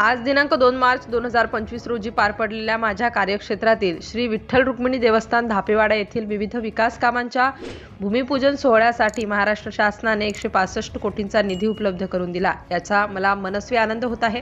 आज दिनांक दोन मार्च दोन हजार पंचवीस रोजी पार पडलेल्या माझ्या कार्यक्षेत्रातील श्री विठ्ठल रुक्मिणी देवस्थान धापेवाडा येथील विविध विकास कामांच्या भूमिपूजन सोहळ्यासाठी महाराष्ट्र शासनाने एकशे पासष्ट कोटींचा निधी उपलब्ध करून दिला. याचा मला मनस्वी आनंद होत आहे.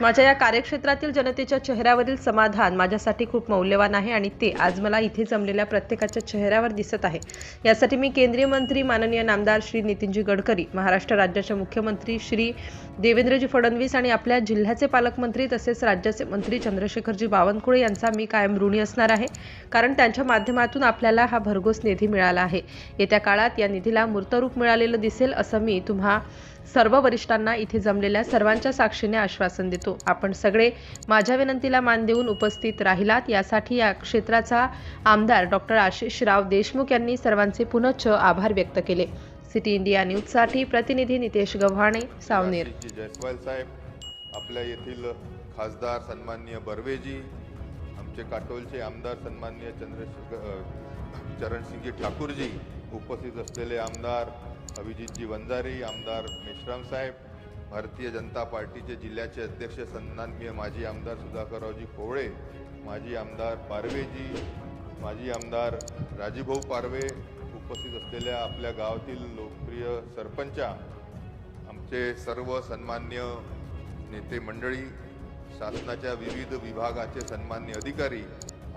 माझ्या या कार्यक्षेत्रातील जनतेच्या चेहऱ्यावरील समाधान माझ्यासाठी खूप मौल्यवान आहे आणि ते आज मला इथे जमलेल्या प्रत्येकाच्या चेहऱ्यावर दिसत आहे. यासाठी मी केंद्रीय मंत्री माननीय नामदार श्री नितीनजी गडकरी महाराष्ट्र राज्याचे मुख्यमंत्री श्री देवेंद्रजी फडणवीस आणि आपल्या जिल्ह्याचे पालकमंत्री तसेच राज्याचे मंत्री चंद्रशेखरजी बावनकुळे यांचा मी कायम ऋणी असणार आहे. कारण त्यांच्या माध्यमातून आपल्याला हा भरघोस निधी मिळाला आहे. येत्या काळात या निधीला मूर्तरूप मिळालेलं दिसेल असं मी तुम्हा सर्व वरिष्ठांना इथे जमलेल्या सर्वांच्या साक्षीने आश्वासन देतो. आपण सगळे माझ्या विनंतीला मान देऊन उपस्थित राहिलात. यासाठी या क्षेत्राचा आमदार डॉक्टर आशिष राव देशमुख यांनी सर्वांचे पुनश्च आभार व्यक्त केले. सिटी इंडिया न्यूजसाठी प्रतिनिधी नितेश गव्हाणे सावनेर. जयस्वाल साहेब आपल्या येथील खासदार सन्माननीय बर्वेजी आमचे काटोलचे आमदार सन्माननीय चंद्रशेखर चरणसिंगजी ठाकूरजी उपस्थित असलेले आमदार अभिजितजी वंजारी आमदार मेश्राम साहेब भारतीय जनता पार्टीचे जिल्ह्याचे अध्यक्ष सन्माननीय माजी आमदार सुधाकररावजी कोवळे माजी आमदार पारवेजी माजी आमदार राजीभाऊ पारवे उपस्थित असलेल्या आपल्या गावातील लोकप्रिय सरपंचा आमचे सर्व सन्मान्य नेते मंडळी शासनाच्या विविध विभागाचे सन्मान्य अधिकारी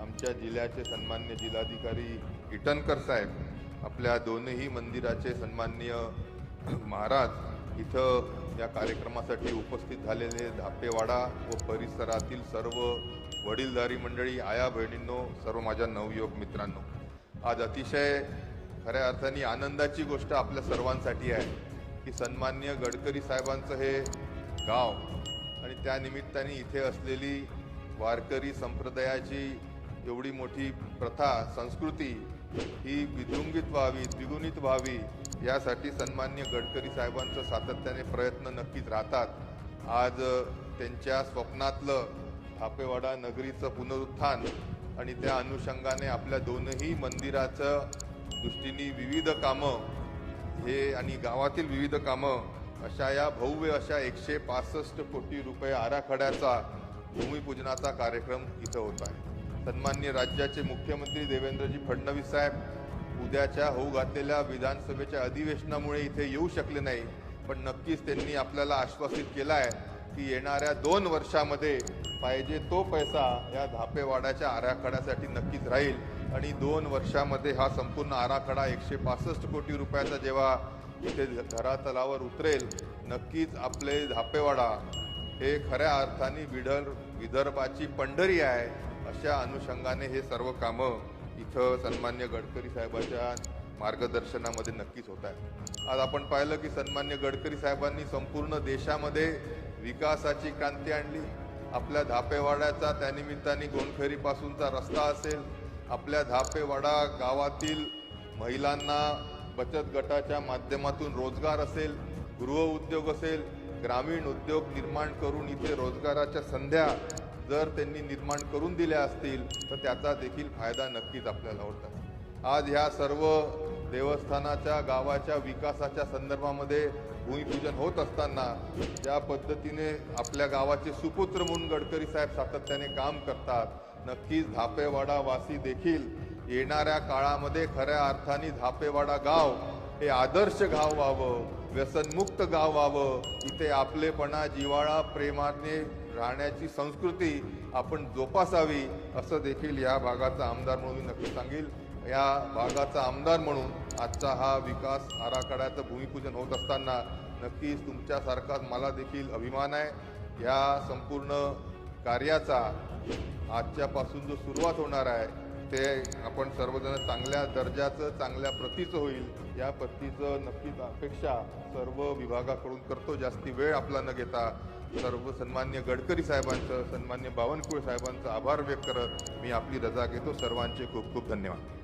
आमच्या जिल्ह्याचे सन्मान्य जिल्हाधिकारी इटनकर साहेब आपल्या दोनही मंदिराचे सन्मान्य महाराज इथं या कार्यक्रमासाठी उपस्थित झालेले धापेवाडा व परिसरातील सर्व वडीलधारी मंडळी आया बहिणींनो सर्व माझ्या नवयुवक मित्रांनो. आज अतिशय खऱ्या अर्थाने आनंदाची गोष्ट आपल्या सर्वांसाठी आहे की सन्मान्य गडकरी साहेबांचं हे गाव. आणि त्या निमित्ताने इथे असलेली वारकरी संप्रदायाची एवढी मोठी प्रथा संस्कृती ही विद्रुंगित व्हावी द्विगुणित व्हावी यासाठी सन्मान्य गडकरी साहेबांचं सातत्याने प्रयत्न नक्कीच राहतात. आज त्यांच्या स्वप्नातलं थापेवाडा नगरीचं पुनरुत्थान आणि त्या अनुषंगाने आपल्या दोनही मंदिराचं दृष्टीने विविध कामं हे आणि गावातील विविध कामं अशा या भव्य अशा एकशे पासष्ट कोटी रुपये आराखड्याचा भूमिपूजनाचा कार्यक्रम इथं होत आहे. सन्मान्य राज्याचे मुख्यमंत्री देवेंद्रजी फडणवीस साहेब उद्याच्या होऊ घातलेल्या विधानसभेच्या अधिवेशनामुळे इथे येऊ शकले नाही पण नक्कीच त्यांनी आपल्याला आश्वासित केलं आहे की येणाऱ्या दोन वर्षामध्ये पाहिजे तो पैसा या धापेवाड्याच्या आराखड्यासाठी नक्कीच राहील. आणि दोन वर्षामध्ये हा संपूर्ण आराखडा एकशे पासष्ट कोटी रुपयाचा जेव्हा इथे घरातलावर उतरेल. नक्कीच आपले धापेवाडा हे खऱ्या अर्थाने विदर्भ विदर्भाची पंढरी आहे अशा अनुषंगाने हे सर्व कामं इथं सन्मान्य गडकरी साहेबाच्या मार्गदर्शनामध्ये नक्कीच होत आहे आज आपण पाहिलं की सन्मान्य गडकरी साहेबांनी संपूर्ण देशामध्ये विकासाची क्रांती आणली. आपल्या धापेवाड्याचा त्यानिमित्ताने गोंडखेरीपासूनचा रस्ता असेल. आपल्या धापेवाडा गावातील महिलांना बचत गटाच्या माध्यमातून रोजगार असेल गृहउद्योग असेल ग्रामीण उद्योग निर्माण करून इथे रोजगाराच्या संध्या जर त्यांनी निर्माण करून दिल्या असतील तर त्याचा देखील फायदा नक्कीच आपल्याला होता. आज ह्या सर्व देवस्थानाच्या गावाच्या विकासाच्या संदर्भामध्ये भूमिपूजन होत असताना ज्या पद्धतीने आपल्या गावाचे सुपुत्र म्हणून गडकरी साहेब सातत्याने काम करतात नक्कीच धापेवाडा वासी देखील येणाऱ्या काळामध्ये खऱ्या अर्थाने धापेवाडा गाव हे आदर्श गाव व्हावं व्यसनमुक्त गाव व्हावं. इथे आपलेपणा जिवाळा प्रेमाने राहण्याची संस्कृती आपण जोपासावी असं देखील या भागाचा आमदार म्हणून मी नक्की सांगेल. या भागाचा आमदार म्हणून आजचा हा विकास आराखड्याचं भूमिपूजन होत असताना नक्कीच तुमच्यासारखाच मला देखील अभिमान आहे. या संपूर्ण कार्याचा आजच्यापासून जो सुरुवात होणार आहे ते आपण सर्वजण चांगल्या दर्जाचं चांगल्या प्रतीचं होईल या प्रतीचं नक्कीच अपेक्षा सर्व विभागाकडून करतो. जास्ती वेळ आपला न घेता सर्व सन्मान्य गडकरी साहेबांचं सन्मान्य बावनकुळे साहेबांचा आभार व्यक्त करत मी आपली रजा घेतो. सर्वांचे खूप खूप धन्यवाद.